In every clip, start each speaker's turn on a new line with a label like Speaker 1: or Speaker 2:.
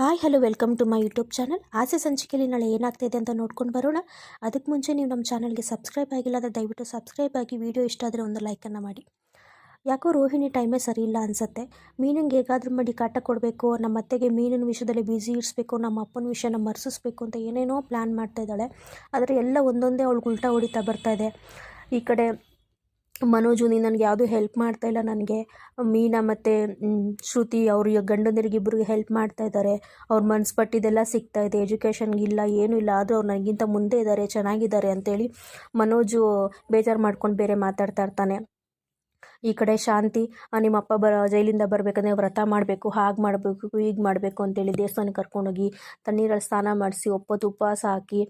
Speaker 1: Hi, hello, welcome to my YouTube channel. ಆಸೆ ಸಂಚಿಕೆಯಲ್ಲಿ ನಾಳೆ ಏನಾಗ್ತಾಯಿದೆ ಅಂತ ನೋಡ್ಕೊಂಡು ಬರೋಣ. ಅದಕ್ಕೆ ಮುಂಚೆ ನೀವು ನಮ್ಮ ಚಾನಲ್ಗೆ ಸಬ್ಸ್ಕ್ರೈಬ್ ಆಗಿಲ್ಲ ಅಂದರೆ ದಯವಿಟ್ಟು ಸಬ್ಸ್ಕ್ರೈಬ್ ಆಗಿ ವಿಡಿಯೋ ಇಷ್ಟ ಆದರೆ ಒಂದು ಲೈಕನ್ನು ಮಾಡಿ. ಯಾಕೋ ರೋಹಿಣಿ ಟೈಮೇ ಸರಿ ಇಲ್ಲ ಅನಿಸುತ್ತೆ. ಮೀನಿಗೆ ಹೇಗಾದ್ರೂ ಮಾಡಿ ಕಾಟ ಕೊಡಬೇಕು, ನಮ್ಮ ಅತ್ತೆಗೆ ಮೀನಿನ ವಿಷಯದಲ್ಲಿ ಬ್ಯುಸಿ ಇರಿಸ್ಬೇಕು, ನಮ್ಮ ಅಪ್ಪನ ವಿಷಯನ ಮರೆಸಿಸ್ಬೇಕು ಅಂತ ಏನೇನೋ ಪ್ಲ್ಯಾನ್ ಮಾಡ್ತಾ ಇದ್ದಾಳೆ. ಆದರೆ ಎಲ್ಲ ಒಂದೊಂದೇ ಅವಳಿಗೆ ಉಲ್ಟಾ ಹೊಡಿತಾ ಬರ್ತಾ ಇದೆ. ಈ ಕಡೆ ಮನೋಜು, ನೀನು ನನಗೆ ಯಾವುದೂ ಹೆಲ್ಪ್ ಮಾಡ್ತಾ ಇಲ್ಲ ನನಗೆ. ಮೀನಾ ಮತ್ತು ಶ್ರುತಿ ಅವ್ರ ಗಂಡಂದಿರಿಗೆ ಇಬ್ಬರಿಗೆ ಹೆಲ್ಪ್ ಮಾಡ್ತಾ ಇದ್ದಾರೆ ಅವ್ರ ಮನ್ಸು ಪಟ್ಟಿದ್ದೆಲ್ಲ ಸಿಗ್ತಾ ಇದೆ. ಎಜುಕೇಷನ್ಗೆ ಇಲ್ಲ, ಏನೂ ಇಲ್ಲ. ಆದರೂ ಅವ್ರು ನನಗಿಂತ ಮುಂದೆ ಇದ್ದಾರೆ ಚೆನ್ನಾಗಿದ್ದಾರೆ ಅಂತೇಳಿ ಮನೋಜು ಬೇಜಾರು ಮಾಡ್ಕೊಂಡು ಬೇರೆ ಮಾತಾಡ್ತಾ ಇರ್ತಾನೆ. ಈ ಕಡೆ ಶಾಂತಿ ನಿಮ್ಮ ಅಪ್ಪ ಬರ ಜೈಲಿಂದ ಬರಬೇಕಂದ್ರೆ ವ್ರತ ಮಾಡಬೇಕು, ಹಾಗೆ ಮಾಡಬೇಕು, ಹೀಗೆ ಮಾಡಬೇಕು ಅಂತೇಳಿ ದೇವಸ್ಥಾನಕ್ಕೆ ಕರ್ಕೊಂಡೋಗಿ ತಣ್ಣೀರಲ್ಲಿ ಸ್ನಾನ ಮಾಡಿಸಿ, ಒಪ್ಪತ್ತು ಉಪವಾಸ ಹಾಕಿ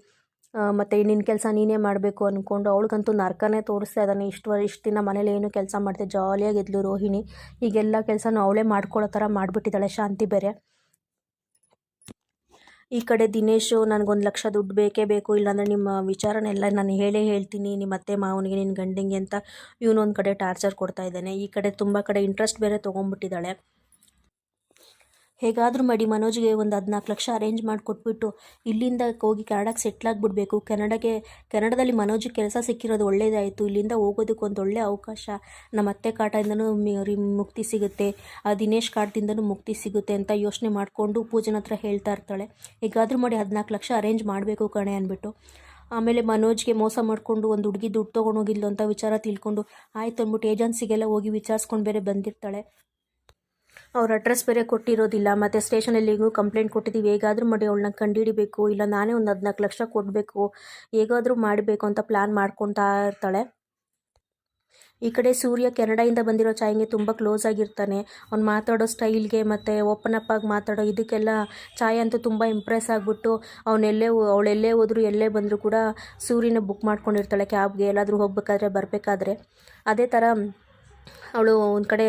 Speaker 1: ಮತ್ತು ನಿನ್ನ ಕೆಲಸ ನೀನೇ ಮಾಡಬೇಕು ಅಂದ್ಕೊಂಡು ಅವಳಿಗಂತೂ ನರ್ಕನೇ ತೋರಿಸ್ತಾ ಇದ್ದಾನೆ. ಇಷ್ಟು ಇಷ್ಟು ದಿನ ಮನೇಲಿ ಏನು ಕೆಲಸ ಮಾಡ್ತೆ? ಜಾಲಿಯಾಗಿದ್ಲು ರೋಹಿಣಿ. ಈಗೆಲ್ಲ ಕೆಲಸನೂ ಅವಳೇ ಮಾಡ್ಕೊಳ್ಳೋ ಥರ ಮಾಡಿಬಿಟ್ಟಿದ್ದಾಳೆ ಶಾಂತಿ ಬೇರೆ. ಈ ಕಡೆ ದಿನೇಶು, ನನಗೊಂದು ಲಕ್ಷ ದುಡ್ಡು ಬೇಕೇ ಬೇಕು. ಇಲ್ಲಾಂದರೆ ನಿಮ್ಮ ವಿಚಾರನೆಲ್ಲ ನಾನು ಹೇಳೇ ಹೇಳ್ತೀನಿ. ನಿಮ್ಮ ಅತ್ತೆ ಮಾವನಿಗೆ ನಿನ್ನ ಗಂಡಿಗೆ ಅಂತ ಇವನೊಂದು ಕಡೆ ಟಾರ್ಚರ್ ಕೊಡ್ತಾ ಇದ್ದಾನೆ. ಈ ಕಡೆ ತುಂಬ ಕಡೆ ಇಂಟ್ರೆಸ್ಟ್ ಬೇರೆ ತೊಗೊಂಡ್ಬಿಟ್ಟಿದ್ದಾಳೆ. ಹೇಗಾದರೂ ಮಾಡಿ ಮನೋಜ್ಗೆ ಒಂದು ಹದಿನಾಲ್ಕು ಲಕ್ಷ ಅರೇಂಜ್ ಮಾಡಿಕೊಟ್ಬಿಟ್ಟು ಇಲ್ಲಿಂದ ಹೋಗಿ ಕನ್ನಡಕ್ಕೆ ಸೆಟ್ಲ್ ಆಗಿಬಿಡ್ಬೇಕು. ಕೆನಡಾಗೆ, ಕೆನಡಾದಲ್ಲಿ ಮನೋಜಿಗೆ ಕೆಲಸ ಸಿಕ್ಕಿರೋದು ಒಳ್ಳೇದಾಯಿತು. ಇಲ್ಲಿಂದ ಹೋಗೋದಕ್ಕೆ ಒಂದು ಒಳ್ಳೆಯ ಅವಕಾಶ. ನಮ್ಮ ಅತ್ತೆ ಕಾಟದಿಂದನೂ ಮುಕ್ತಿ ಸಿಗುತ್ತೆ. ಆ ದಿನೇಶ್ ಕಾಟದಿಂದನೂ ಮುಕ್ತಿ ಸಿಗುತ್ತೆ ಅಂತ ಯೋಚನೆ ಮಾಡಿಕೊಂಡು ಪೂಜನ ಹತ್ರ ಹೇಳ್ತಾ ಇರ್ತಾಳೆ. ಹೇಗಾದರೂ ಮಾಡಿ ಹದಿನಾಲ್ಕು ಲಕ್ಷ ಅರೇಂಜ್ ಮಾಡಬೇಕು ಕಣೆ ಅಂದ್ಬಿಟ್ಟು ಆಮೇಲೆ ಮನೋಜ್ಗೆ ಮೋಸ ಮಾಡಿಕೊಂಡು ಒಂದು ಹುಡುಗಿ ದುಡ್ಡು ತೊಗೊಂಡೋಗಿಲ್ಲ ಅಂತ ವಿಚಾರ ತಿಳ್ಕೊಂಡು ಆಯ್ತು ಅಂದ್ಬಿಟ್ಟು ಏಜೆನ್ಸಿಗೆಲ್ಲ ಹೋಗಿ ವಿಚಾರಿಸ್ಕೊಂಡು ಬೇರೆ ಬಂದಿರ್ತಾಳೆ. ಅವ್ರ ಅಡ್ರೆಸ್ ಬೇರೆ ಕೊಟ್ಟಿರೋದಿಲ್ಲ, ಮತ್ತು ಸ್ಟೇಷನಲ್ಲಿಗೂ ಕಂಪ್ಲೇಂಟ್ ಕೊಟ್ಟಿದ್ದೀವಿ ಹೇಗಾದರೂ ಮಾಡಿ ಅವಳನ್ನ ಕಂಡಿಡಿಬೇಕು ಇಲ್ಲ ನಾನೇ ಒಂದು ಹದಿನಾಲ್ಕು ಲಕ್ಷ ಕೊಡಬೇಕು, ಹೇಗಾದರೂ ಮಾಡಬೇಕು ಅಂತ ಪ್ಲ್ಯಾನ್ ಮಾಡ್ಕೊತಾ ಇರ್ತಾಳೆ. ಈ ಕಡೆ ಸೂರ್ಯ ಕೆನಡಾಯಿಂದ ಬಂದಿರೋ ಚಾಯ್ಗೆ ತುಂಬ ಕ್ಲೋಸ್ ಆಗಿರ್ತಾನೆ. ಅವ್ನು ಮಾತಾಡೋ ಸ್ಟೈಲ್ಗೆ ಮತ್ತು ಓಪನ್ ಅಪ್ ಆಗಿ ಮಾತಾಡೋ ಇದಕ್ಕೆಲ್ಲ ಚಾಯ್ ಅಂತೂ ತುಂಬ ಇಂಪ್ರೆಸ್ ಆಗಿಬಿಟ್ಟು ಅವನೆಲ್ಲೇ ಅವಳೆಲ್ಲೇ ಹೋದರೂ, ಎಲ್ಲೇ ಬಂದರೂ ಕೂಡ ಸೂರ್ಯನ ಬುಕ್ ಮಾಡ್ಕೊಂಡಿರ್ತಾಳೆ ಕ್ಯಾಬ್ಗೆ ಎಲ್ಲಾದರೂ ಹೋಗಬೇಕಾದ್ರೆ, ಬರಬೇಕಾದ್ರೆ. ಅದೇ ಥರ ಅವಳು ಒಂದು ಕಡೆ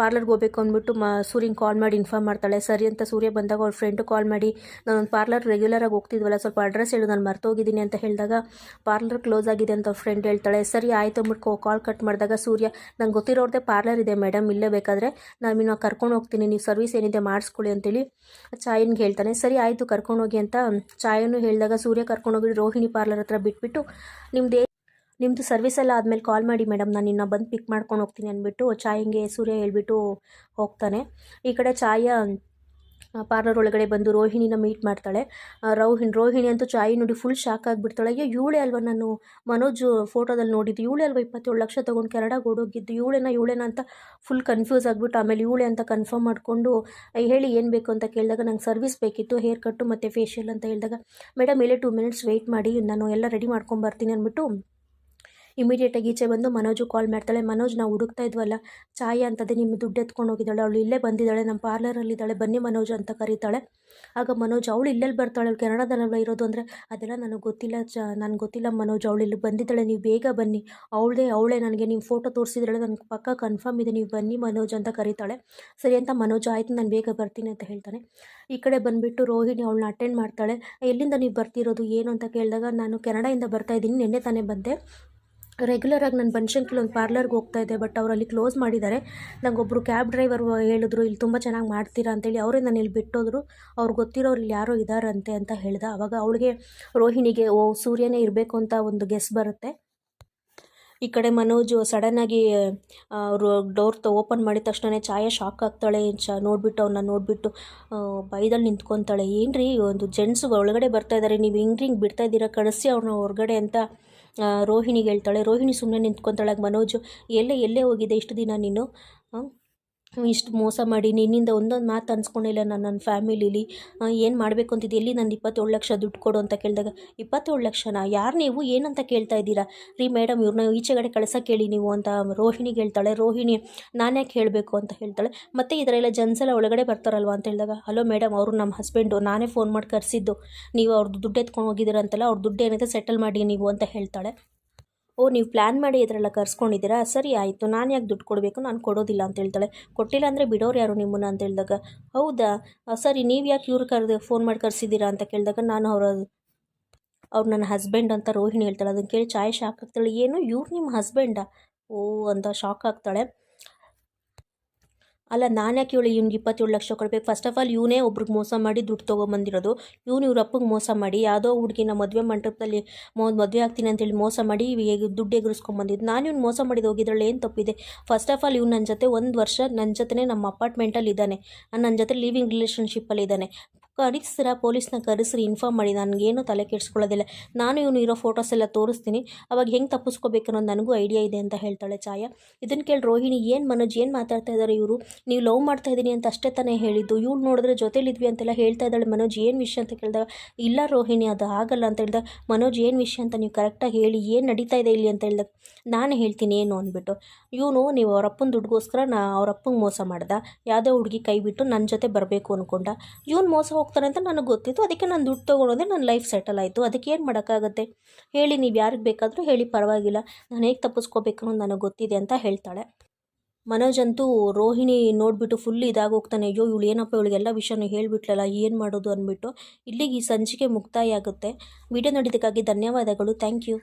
Speaker 1: ಪಾರ್ಲರ್ಗೆ ಹೋಗ್ಬೇಕು ಅಂದ್ಬಿಟ್ಟು ಮ, ಸೂರ್ಯಂಗೆ ಕಾಲ್ ಮಾಡಿ ಇನ್ಫಾರ್ಮ್ ಮಾಡ್ತಾಳೆ. ಸರಿ ಅಂತ ಸೂರ್ಯ ಬಂದಾಗ ಅವ್ಳ ಫ್ರೆಂಡು ಕಾಲ್ ಮಾಡಿ ನಾನು ಒಂದು ಪಾರ್ಲರ್ ರೆಗ್ಯುಲರಾಗಿ ಹೋಗ್ತಿದ್ವಲ್ಲ, ಸ್ವಲ್ಪ ಅಡ್ರೆಸ್ ಹೇಳು, ನಾನು ಮರ್ತೋಗಿದ್ದೀನಿ ಅಂತ ಹೇಳಿದಾಗ ಪಾರ್ಲರ್ ಕ್ಲೋಸ್ ಆಗಿದೆ ಅಂತ ಅವ್ರ ಫ್ರೆಂಡ್ ಹೇಳ್ತಾಳೆ. ಸರಿ, ಆಯಿತು ಅಂದ್ಬಿಟ್ಟು ಕಾಲ್ ಕಟ್ ಮಾಡಿದಾಗ ಸೂರ್ಯ, ನಂಗೆ ಗೊತ್ತಿರೋದೇ ಪಾರ್ಲರ್ ಇದೆ ಮೇಡಮ್ ಇಲ್ಲೇ ಬೇಕಾದರೆ ನಾನು ಇನ್ನು ಕರ್ಕೊಂಡು ಹೋಗ್ತೀನಿ, ನೀವು ಸರ್ವಿಸ್ ಏನಿದೆ ಮಾಡಿಸ್ಕೊಳ್ಳಿ ಅಂತೇಳಿ ಚಾಯನ್ಗೆ ಹೇಳ್ತಾನೆ. ಸರಿ, ಆಯಿತು ಕರ್ಕೊಂಡೋಗಿ ಅಂತ ಚಾಯನ್ನು ಹೇಳಿದಾಗ ಸೂರ್ಯ ಕರ್ಕೊಂಡೋಗಿ ರೋಹಿಣಿ ಪಾರ್ಲರ್ ಹತ್ರ ಬಿಟ್ಬಿಟ್ಟು ನಿಮ್ಮದೇ ನಿಮ್ಮದು ಸರ್ವಿಸ್ ಎಲ್ಲ ಆದಮೇಲೆ ಕಾಲ್ ಮಾಡಿ ಮೇಡಮ್ ನಾನು ಇನ್ನು ಬಂದು ಪಿಕ್ ಮಾಡ್ಕೊಂಡು ಹೋಗ್ತೀನಿ ಅಂದ್ಬಿಟ್ಟು ಚಾಯಿಂಗೆ ಸೂರ್ಯ ಹೇಳ್ಬಿಟ್ಟು ಹೋಗ್ತಾನೆ. ಈ ಕಡೆ ಚಾಯ ಪಾರ್ಲರ್ ಒಳಗಡೆ ಬಂದು ರೋಹಿಣಿನ ಮೀಟ್ ಮಾಡ್ತಾಳೆ. ರೋಹಿಣಿ ರೋಹಿಣಿ ಅಂತೂ ಚಾಯಿ ನೋಡಿ ಫುಲ್ ಶಾಕ್ ಆಗಿಬಿಡ್ತಾಳೆ. ಅಯ್ಯೋ, ಇವಳೆ ಅಲ್ವಾ ನಾನು ಮನೋಜ್ ಫೋಟೋದಲ್ಲಿ ನೋಡಿದ್ದು? ಇವಳೆ ಅಲ್ವಾ ಇಪ್ಪತ್ತೇಳು ಲಕ್ಷ ತೊಗೊಂಡು ಕೆನಡಾಗೆ ಓಡೋಗಿದ್ದು ಇವಳೇನ, ಇವಳೆನ ಅಂತ ಫುಲ್ ಕನ್ಫ್ಯೂಸ್ ಆಗಿಬಿಟ್ಟು ಆಮೇಲೆ ಇವಳೆ ಅಂತ ಕನ್ಫರ್ಮ್ ಮಾಡಿಕೊಂಡು ಹೇಳಿ ಏನು ಬೇಕು ಅಂತ ಕೇಳಿದಾಗ ನಂಗೆ ಸರ್ವಿಸ್ ಬೇಕಿತ್ತು ಹೇರ್ ಕಟ್ಟು ಮತ್ತು ಫೇಶಿಯಲ್ ಅಂತ ಹೇಳಿದಾಗ ಮೇಡಮ್ ಇಲ್ಲೇ ಟೂ ಮಿನಿಟ್ಸ್ ವೆಯ್ಟ್ ಮಾಡಿ, ನಾನು ಎಲ್ಲ ರೆಡಿ ಮಾಡ್ಕೊಂಬರ್ತೀನಿ ಅಂದ್ಬಿಟ್ಟು ಇಮಿಡಿಯೇಟಾಗಿ ಈಚೆ ಬಂದು ಮನೋಜು ಕಾಲ್ ಮಾಡ್ತಾಳೆ. ಮನೋಜ್, ನಾವು ಹುಡುಕ್ತಾ ಇದ್ವಲ್ಲ, ಚಾಯ ಅಂತದೇ ನಿಮ್ಮ ದುಡ್ಡು ಎತ್ಕೊಂಡು ಹೋಗಿದ್ದಾಳೆ. ಅವಳು ಇಲ್ಲೇ ಬಂದಿದ್ದಾಳೆ, ನಮ್ಮ ಪಾರ್ಲರಲ್ಲಿದ್ದಾಳೆ ಬನ್ನಿ ಮನೋಜ್ ಅಂತ ಕರೀತಾಳೆ. ಆಗ ಮನೋಜ್, ಅವಳು ಇಲ್ಲೆಲ್ಲಿ ಬರ್ತಾಳೆ? ಅವಳು ಕೆನಡಾದಲ್ಲ ಇರೋದು ಅಂದರೆ ಅದೆಲ್ಲ ನನಗೆ ಗೊತ್ತಿಲ್ಲ. ಚ, ನನಗೆ ಗೊತ್ತಿಲ್ಲ ಮನೋಜ್, ಅವಳು ಇಲ್ಲಿ ಬಂದಿದ್ದಾಳೆ. ನೀವು ಬೇಗ ಬನ್ನಿ. ಅವಳದೇ ಅವಳೇ ನನಗೆ ನೀವು ಫೋಟೋ ತೋರಿಸಿದ್ರೆ ನನಗೆ ಪಕ್ಕ ಕನ್ಫರ್ಮ್ ಇದೆ. ನೀವು ಬನ್ನಿ ಮನೋಜ್ ಅಂತ ಕರೀತಾಳೆ. ಸರಿ ಅಂತ ಮನೋಜ್, ಆಯಿತು, ನಾನು ಬೇಗ ಬರ್ತೀನಿ ಅಂತ ಹೇಳ್ತಾನೆ. ಈ ಕಡೆ ಬಂದುಬಿಟ್ಟು ರೋಹಿಣಿ ಅವಳನ್ನ ಅಟೆಂಡ್ ಮಾಡ್ತಾಳೆ. ಎಲ್ಲಿಂದ ನೀವು ಬರ್ತಿರೋದು, ಏನು ಅಂತ ಕೇಳಿದಾಗ, ನಾನು ಕೆನಡಾಯಿಂದ ಬರ್ತಾ ಇದ್ದೀನಿ. ನಿನ್ನೆ ತಾನೇ ಬಂದೆ. ರೆಗ್ಯುಲರಾಗಿ ನಾನು ಬನಶಂಕರಿಲಿ ಒಂದು ಪಾರ್ಲರ್ಗೆ ಹೋಗ್ತಾ ಇದ್ದೆ ಬಟ್ ಅವರು ಅಲ್ಲಿ ಕ್ಲೋಸ್ ಮಾಡಿದ್ದಾರೆ ಒಬ್ಬರು ಕ್ಯಾಬ್ ಡ್ರೈವರ್ ಹೇಳಿದ್ರು, ಇಲ್ಲಿ ತುಂಬ ಚೆನ್ನಾಗಿ ಮಾಡ್ತೀರಾ? ಅಂತೇಳಿ ಅವರೇ ನಾನು ಇಲ್ಲಿ ಬಿಟ್ಟೋದ್ರು. ಅವ್ರು ಗೊತ್ತಿರೋರು ಇಲ್ಲಿ ಯಾರೋ ಇದ್ದಾರಂತೆ ಅಂತ ಹೇಳ್ದೆ. ಆವಾಗ ಅವಳಿಗೆ ರೋಹಿಣಿಗೆ, ಓ, ಸೂರ್ಯನೇ ಇರಬೇಕು ಅಂತ ಒಂದು ಗೆಸ್ ಬರುತ್ತೆ. ಈ ಕಡೆ ಮನೋಜು ಸಡನ್ನಾಗಿ ಅವರು ಡೋರ್ ತ ಓಪನ್ ಮಾಡಿದ ತಕ್ಷಣ ಛಾಯಾ ಶಾಕ್ ಆಗ್ತಾಳೆ. ಚ ನೋಡಿಬಿಟ್ಟು ಅವನ್ನ ನೋಡಿಬಿಟ್ಟು ಬೈದಲ್ಲಿ ನಿಂತ್ಕೊತಾಳೆ. ಏನು ರೀ ಒಂದು ಜೆಂಟ್ಸ್ ಒಳಗಡೆ ಬರ್ತಾ ಇದ್ದಾರೆ ನೀವು ಹಿಂಗೆ ಹಿಂಗೆ ಬಿಡ್ತಾ ಇದ್ದೀರಾ? ಕಳಿಸಿ ಅವ್ರನ್ನ ಹೊರಗಡೆ ಅಂತ ರೋಹಿಣಿಗೆ ಹೇಳ್ತಾಳೆ. ರೋಹಿಣಿ ಸುಮ್ಮನೆ ನಿಂತ್ಕೊತಾಳೆ. ಮನೋಜು ಎಲ್ಲೇ ಎಲ್ಲೇ ಹೋಗಿದೆ? ಇಷ್ಟು ದಿನ ನೀನು? ಇಷ್ಟು ಮೋಸ ಮಾಡಿ ನಿನ್ನಿಂದ ಒಂದೊಂದು ಮಾತು ಅನ್ಸ್ಕೊಂಡಿಲ್ಲ ನಾನು ನನ್ನ ಫ್ಯಾಮಿಲೀಲಿ. ಏನು ಮಾಡಬೇಕು ಅಂತಿದ್ದೆ? ಎಲ್ಲಿ ನಂದು ಇಪ್ಪತ್ತೇಳು ಲಕ್ಷ ದುಡ್ಡು ಕೊಡು ಅಂತ ಕೇಳಿದಾಗ, ಇಪ್ಪತ್ತೇಳು ಲಕ್ಷನ? ಯಾರು ನೀವು? ಏನಂತ ಕೇಳ್ತಾ ಇದ್ದೀರಾ? ರೀ ಮೇಡಮ್ ಇವ್ರನ್ನ ಈಚೆಗಡೆ ಕಳ್ಸೋಕೆ ಹೇಳಿ ನೀವು ಅಂತ ರೋಹಿಣಿಗೆ ಹೇಳ್ತಾಳೆ. ರೋಹಿಣಿ, ನಾನು ಯಾಕೆ ಹೇಳಬೇಕು ಅಂತ ಹೇಳ್ತಾಳೆ. ಮತ್ತು ಇದರೆಲ್ಲ ಜನ್ಸೆಲ್ಲ ಒಳಗಡೆ ಬರ್ತಾರಲ್ವ ಅಂತ ಹೇಳಿದಾಗ, ಹಲೋ ಮೇಡಮ್ ಅವರು ನಮ್ಮ ಹಸ್ಬೆಂಡು, ನಾನೇ ಫೋನ್ ಮಾಡಿ ಕರೆಸಿದ್ದು. ನೀವು ಅವ್ರದ್ದು ದುಡ್ಡು ಎತ್ಕೊಂಡು ಹೋಗಿದ್ದೀರಂತಲ್ಲ, ಅವ್ರ ದುಡ್ಡು ಏನಿದೆ ಸೆಟಲ್ ಮಾಡಿ ನೀವು ಅಂತ ಹೇಳ್ತಾಳೆ. ಓ, ನೀವು ಪ್ಲ್ಯಾನ್ ಮಾಡಿ ಇದರೆಲ್ಲ ಕರ್ಸ್ಕೊಂಡಿದ್ದೀರಾ? ಸರಿ, ಆಯಿತು. ನಾನು ಯಾಕೆ ದುಡ್ಡು ಕೊಡಬೇಕು? ನಾನು ಕೊಡೋದಿಲ್ಲ ಅಂತ ಹೇಳ್ತಾಳೆ. ಕೊಟ್ಟಿಲ್ಲ ಅಂದರೆ ಬಿಡೋರು ಯಾರು ನಿಮ್ಮನ್ನು ಅಂತ ಹೇಳಿದಾಗ, ಹೌದಾ? ಸರಿ, ನೀವು ಯಾಕೆ ಇವ್ರು ಕರೆದು ಫೋನ್ ಮಾಡಿ ಕರೆಸಿದ್ದೀರಾ ಅಂತ ಕೇಳಿದಾಗ ನಾನು ಅವರ, ಅವ್ರು ನನ್ನ ಹಸ್ಬೆಂಡ್ ಅಂತ ರೋಹಿಣಿ ಹೇಳ್ತಾಳೆ. ಅದನ್ನು ಕೇಳಿ ಚಾಯ್ ಶಾಕ್ ಆಗ್ತಾಳೆ ಏನು, ಇವ್ರು ನಿಮ್ಮ ಹಸ್ಬೆಂಡಾ? ಓ, ಅಂತ ಶಾಕ್ ಆಗ್ತಾಳೆ ಅಲ್ಲ, ನಾನು ಯಾಕೆ ಹೇಳಿ ಇವ್ನಿಗೆ ಇಪ್ಪತ್ತೇಳು ಲಕ್ಷ ಕೊಡ್ಬೇಕು? ಫಸ್ಟ್ ಆಫ್ ಆಲ್ ಇವನೇ ಒಬ್ರಿಗೆ ಮೋಸ ಮಾಡಿ ದುಡ್ಡು ತೊಗೊಂಬಂದಿರೋದು. ಇವನು ಇವ್ರ ಅಪ್ಪಗೆ ಮೋಸ ಮಾಡಿ, ಯಾವುದೋ ಹುಡುಗಿನ ಮದುವೆ ಮಂಟಪದಲ್ಲಿ ಮೋ, ಮದುವೆ ಆಗ್ತೀನಿ ಅಂತೇಳಿ ಮೋಸ ಮಾಡಿ ದುಡ್ಡು ಎಗರಿಸ್ಕೊಂಬಂದಿದ್ದು. ನಾನು ಇವ್ನು ಮೋಸ ಮಾಡಿದ ಹೋಗಿದ್ರಲ್ಲಿ ಏನು ತಪ್ಪಿದೆ? ಫಸ್ಟ್ ಆಫ್ ಆಲ್ ಇವ್ನು ನನ್ನ ಜೊತೆ ಒಂದು ವರ್ಷ ನನ್ನ ಜೊತೆ ನಮ್ಮ ಅಪಾರ್ಟ್ಮೆಂಟಲ್ಲಿ ಇದ್ದಾನೆ ನನ್ನ ಜೊತೆ ಲಿವಿಂಗ್ ರಿಲೇಷನ್ಶಿಪ್ಪಲ್ಲಿ ಇದ್ದಾನೆ ಕರೆಸ್ತೀರಾ ಪೊಲೀಸ್ನ ಕರೆಸಿರಿ ಇನ್ಫಾರ್ಮ್ ಮಾಡಿ. ನನಗೇನು ತಲೆ ಕೆಡಿಸ್ಕೊಳ್ಳೋದಿಲ್ಲ. ನಾನು ಇವನು ಇರೋ ಫೋಟೋಸ್ ಎಲ್ಲ ತೋರಿಸ್ತೀನಿ. ಅವಾಗ ಹೆಂಗೆ ತಪ್ಪಿಸ್ಕೋಬೇಕು ಅನ್ನೋದು ನನಗೂ ಐಡಿಯಾ ಇದೆ ಅಂತ ಹೇಳ್ತಾಳೆ ಛಾಯಾ. ಇದನ್ನು ಕೇಳಿ ರೋಹಿಣಿ, ಏನು ಮನೋಜ್, ಏನು ಮಾತಾಡ್ತಾ ಇದ್ದಾರೆ ಇವರು? ನೀವು ಲವ್ ಮಾಡ್ತಾ ಇದ್ದೀನಿ ಅಂತ ಅಷ್ಟೇ ತಾನೇ ಹೇಳಿದ್ದು. ಇವಳು ನೋಡಿದ್ರೆ ಜೊತೆಲಿದ್ವಿ ಅಂತೆಲ್ಲ ಹೇಳ್ತಾ ಇದ್ದಾಳೆ ಮನೋಜ್. ಏನು ವಿಷಯ ಅಂತ ಕೇಳಿದಾಗ ಇಲ್ಲ ರೋಹಿಣಿ, ಅದು ಆಗಲ್ಲ ಅಂತ ಹೇಳಿದಾಗ ಮನೋಜ್ ಏನು ವಿಷಯ ಅಂತ ನೀವು ಕರೆಕ್ಟಾಗಿ ಹೇಳಿ, ಏನು ನಡೀತಾ ಇದೆ ಇಲ್ಲಿ ಅಂತ ಹೇಳಿದಾಗ ನಾನು ಹೇಳ್ತೀನಿ ಏನು ಅಂದ್ಬಿಟ್ಟು. ಇವನು ನೀವು ಅವರಪ್ಪನ ದುಡ್ಡುಗೋಸ್ಕರ ನಾ ಅವರಪ್ಪಂಗೆ ಮೋಸ ಮಾಡ್ದೆ. ಯಾವುದೇ ಹುಡುಗಿ ಕೈ ಬಿಟ್ಟು ನನ್ನ ಜೊತೆ ಬರಬೇಕು ಅಂದ್ಕೊಂಡ ಇವನು ಮೋಸ ಹೋಗ್ತಾನೆ ಅಂತ ನನಗೆ ಗೊತ್ತಿತ್ತು. ಅದಕ್ಕೆ ನಾನು ದುಡ್ಡು ತೊಗೊಳೋದೆ ನನ್ನ ಲೈಫ್ ಸೆಟಲ್ ಆಯಿತು. ಅದಕ್ಕೆ ಏನು ಮಾಡೋಕ್ಕಾಗತ್ತೆ? ಹೇಳಿ, ನೀವು ಯಾರಿಗೆ ಬೇಕಾದರೂ ಹೇಳಿ, ಪರವಾಗಿಲ್ಲ. ನಾನು ಹೇಗೆ ತಪ್ಪಿಸ್ಕೋಬೇಕು ಅನ್ನೋದು ನನಗೆ ಗೊತ್ತಿದೆ ಅಂತ ಹೇಳ್ತಾಳೆ. ಮನೋಜ್ ರೋಹಿಣಿ ನೋಡಿಬಿಟ್ಟು ಫುಲ್ ಇದಾಗೋಗ್ತಾನೆ ಅಯ್ಯೋ, ಇವಳು ಏನಪ್ಪ ಇವಳಿಗೆಲ್ಲ ವಿಷಯನೂ ಹೇಳಿಬಿಟ್ಲಲ್ಲ, ಏನು ಮಾಡೋದು ಅಂದ್ಬಿಟ್ಟು. ಇಲ್ಲಿಗೆ ಈ ಸಂಚಿಕೆ ಮುಕ್ತಾಯ ಆಗುತ್ತೆ. ವಿಡಿಯೋ ನೋಡಿದ್ದಕ್ಕಾಗಿ ಧನ್ಯವಾದಗಳು. Thank you.